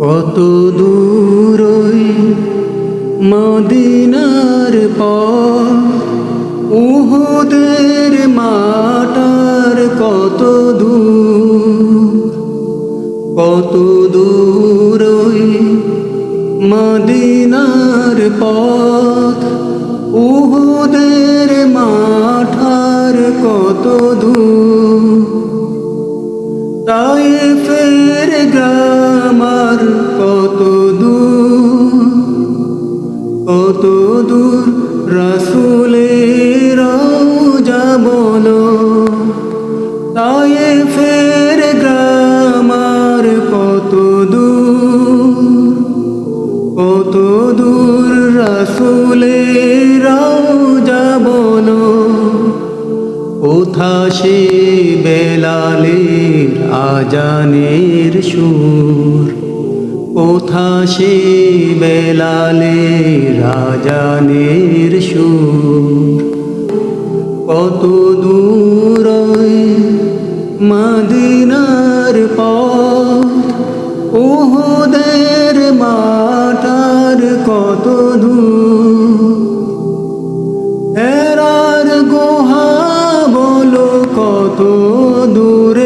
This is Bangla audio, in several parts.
কত দূরই মদিনার পর উহুদের মাটার কত দূর, কত দূরই মদিনার পথ, উহুদের মাঠার কত দূর। তাই ফের গ্রামার কত দূর কত দূর রসুলের যা বলো। তাই ফের গ্রামার কত দূর কত দূর রসুলের যা বলো। কোথা সে বেলালের আজানের সুর। কোথা সে বেলালের রাজানের সুর। কত দূর মাদিনার পথ ওহদের মাটার কত দূর। হেরার গোহা বলো কত দূরে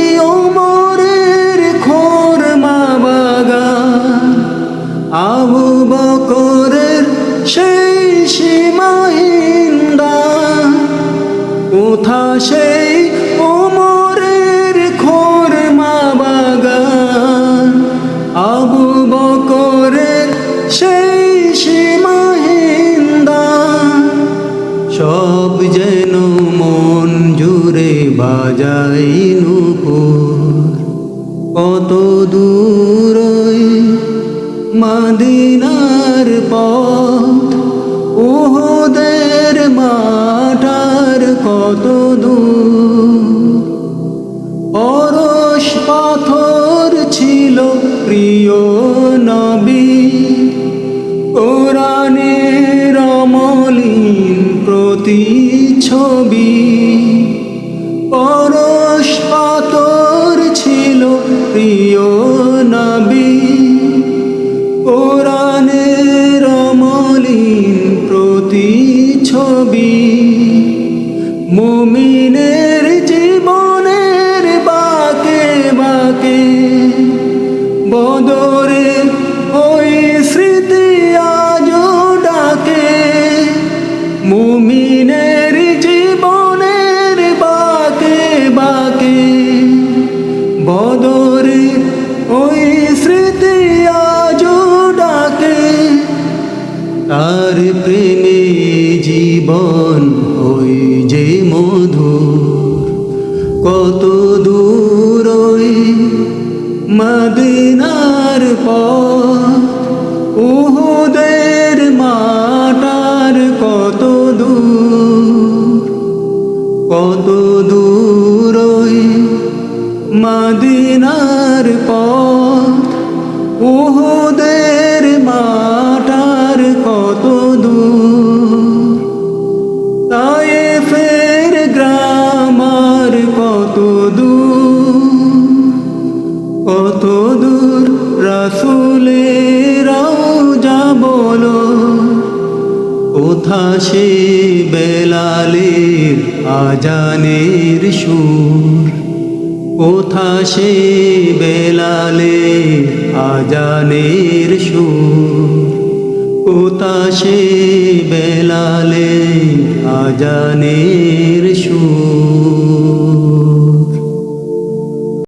কোথা সেই ওমরের খোর মা বাগান আবু বকরের সেই সীমাহিন্দা সব যেন মন জুড়ে বাজাই নুপুর। কত দূর মাদিনার পথ পাথর ছিল প্রিয় নবী। কোরআনের অমলিন ছবি পরশ পাথর ছিল প্রিয় নবী। কোরআনের অমলিন ছবি মুমিনের তার প্রেমে জীবন ওই যে মধুর, কত দূর ওই মদিনার পথ, উহুদের মাটার কত দূর কত দূর ওই মদিনার পথ, উহুদের কোথা সে বেলালের আজানের সুর। কোথা সে বেলালে আজানের সুর। কোথা সে বেলালে আজানের সুর।